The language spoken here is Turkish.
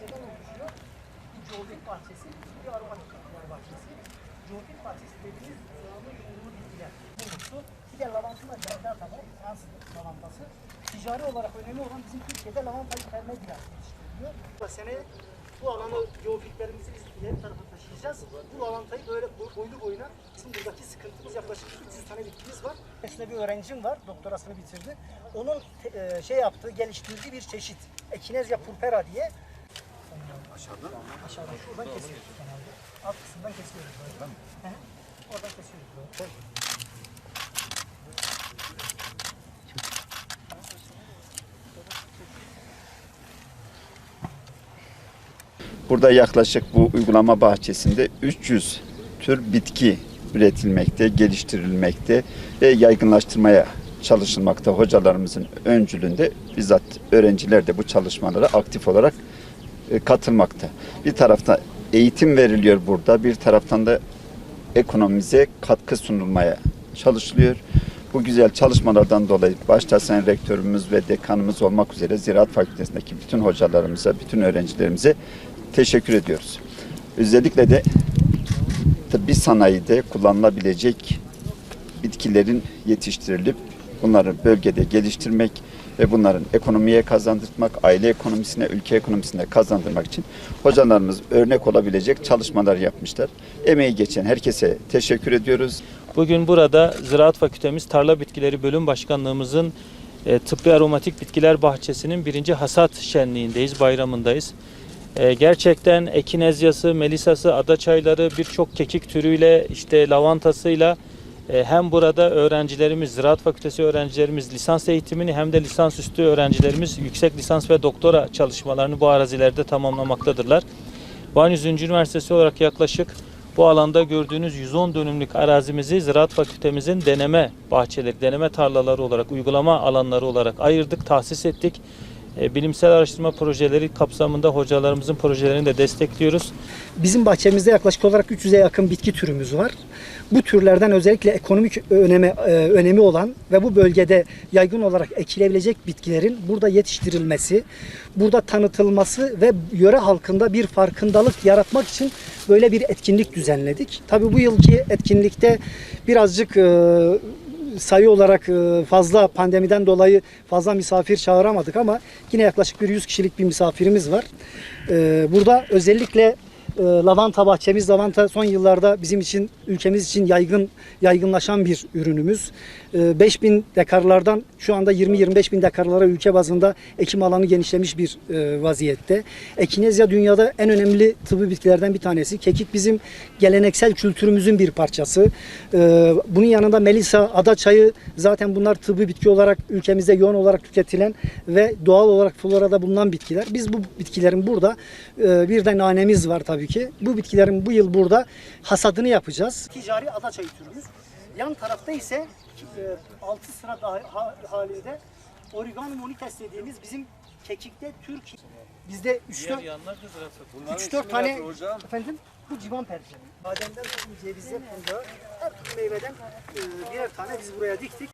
Neden oluşuyor? Bir coğrafik bahçesi, bir aromatik bitkiler bahçesi. Coğrafik bahçesi dediğimiz yağmur yoğunluğu bitkiler. Bulgusu. Bir de lavantına benzer tabi, Fransız lavantası. Ticari olarak önemli olan bizim Türkiye'de lavantayı verme biraz yetiştiriliyor. Bu sene bu alanı geofilmlerimizi biz ileri tarafa taşıyacağız. Bu lavantayı böyle bo- boylu boyuna bizim buradaki sıkıntımız yaklaşık 300 tane bitkimiz var. Aslında bir öğrencim var, doktorasını bitirdi. Onun e, şey yaptığı, geliştirdiği bir çeşit. Echinacea purpura diye. Aşağıdan? Aşağıdan, şuradan kesiyoruz. Alt kısımdan kesiyoruz böyle. Oradan kesiyoruz böyle. Burada yaklaşık bu uygulama bahçesinde 300 tür bitki üretilmekte, geliştirilmekte ve yaygınlaştırmaya çalışılmakta. Hocalarımızın öncülüğünde bizzat öğrenciler de bu çalışmalara aktif olarak e, katılmakta. Bir tarafta eğitim veriliyor burada, bir taraftan da ekonomimize katkı sunulmaya çalışılıyor. Bu güzel çalışmalardan dolayı başta Sayın Rektörümüz ve dekanımız olmak üzere Ziraat Fakültesindeki bütün hocalarımıza, bütün öğrencilerimize teşekkür ediyoruz. Özellikle de tıbbi sanayide kullanılabilecek bitkilerin yetiştirilip bunları bölgede geliştirmek ve bunların ekonomiye kazandırmak, aile ekonomisine, ülke ekonomisine kazandırmak için hocalarımız örnek olabilecek çalışmalar yapmışlar. Emeği geçen herkese teşekkür ediyoruz. Bugün burada Ziraat Fakültemiz Tarla Bitkileri Bölüm Başkanlığımızın e, Tıbbi Aromatik Bitkiler Bahçesi'nin birinci hasat şenliğindeyiz, bayramındayız. E, gerçekten ekinezyası, melisası, adaçayları birçok kekik türüyle işte lavantasıyla e, hem burada öğrencilerimiz, Ziraat Fakültesi öğrencilerimiz lisans eğitimini hem de lisansüstü öğrencilerimiz yüksek lisans ve doktora çalışmalarını bu arazilerde tamamlamaktadırlar. Van 100. Üniversitesi olarak yaklaşık bu alanda gördüğünüz 110 dönümlük arazimizi Ziraat Fakültemizin deneme bahçeleri, deneme tarlaları olarak, uygulama alanları olarak ayırdık, tahsis ettik. E, Bilimsel araştırma projeleri kapsamında hocalarımızın projelerini de destekliyoruz. Bizim bahçemizde yaklaşık olarak 300'e yakın bitki türümüz var. Bu türlerden özellikle ekonomik önemi, e, önemi olan ve bu bölgede yaygın olarak ekilebilecek bitkilerin burada yetiştirilmesi, burada tanıtılması ve yöre halkında bir farkındalık yaratmak için böyle bir etkinlik düzenledik. Tabii bu yılki etkinlikte birazcık e, sayı olarak e, fazla pandemiden dolayı fazla misafir çağıramadık ama yine yaklaşık bir 100 kişilik bir misafirimiz var. E, Burada özellikle e, lavanta bahçemiz, lavanta son yıllarda bizim için, ülkemiz için yaygın yaygınlaşan bir ürünümüz. E, 5000 dekarlardan şu anda 20-25 bin dekarlara ülke bazında ekim alanı genişlemiş bir e, vaziyette. Ekinezya dünyada en önemli tıbbi bitkilerden bir tanesi. Kekik bizim geleneksel kültürümüzün bir parçası. E, Bunun yanında melisa, adaçayı zaten bunlar tıbbi bitki olarak ülkemizde yoğun olarak tüketilen ve doğal olarak florada bulunan bitkiler. Biz bu bitkilerin burada e, bir de nanemiz var tabii ki. Bu bitkilerin bu yıl burada hasadını yapacağız. Ticari adaçayı türümüz. Yan tarafta ise 6 sıra daha- ha- halinde Oregano monites dediğimiz bizim kekikte Türk bizde 3-4 yanlar da Ziraat 3-4 tane efendim bu civan perçemi. Bademden cevize, fındığa her türlü meyveden e, birer tane biz buraya diktik.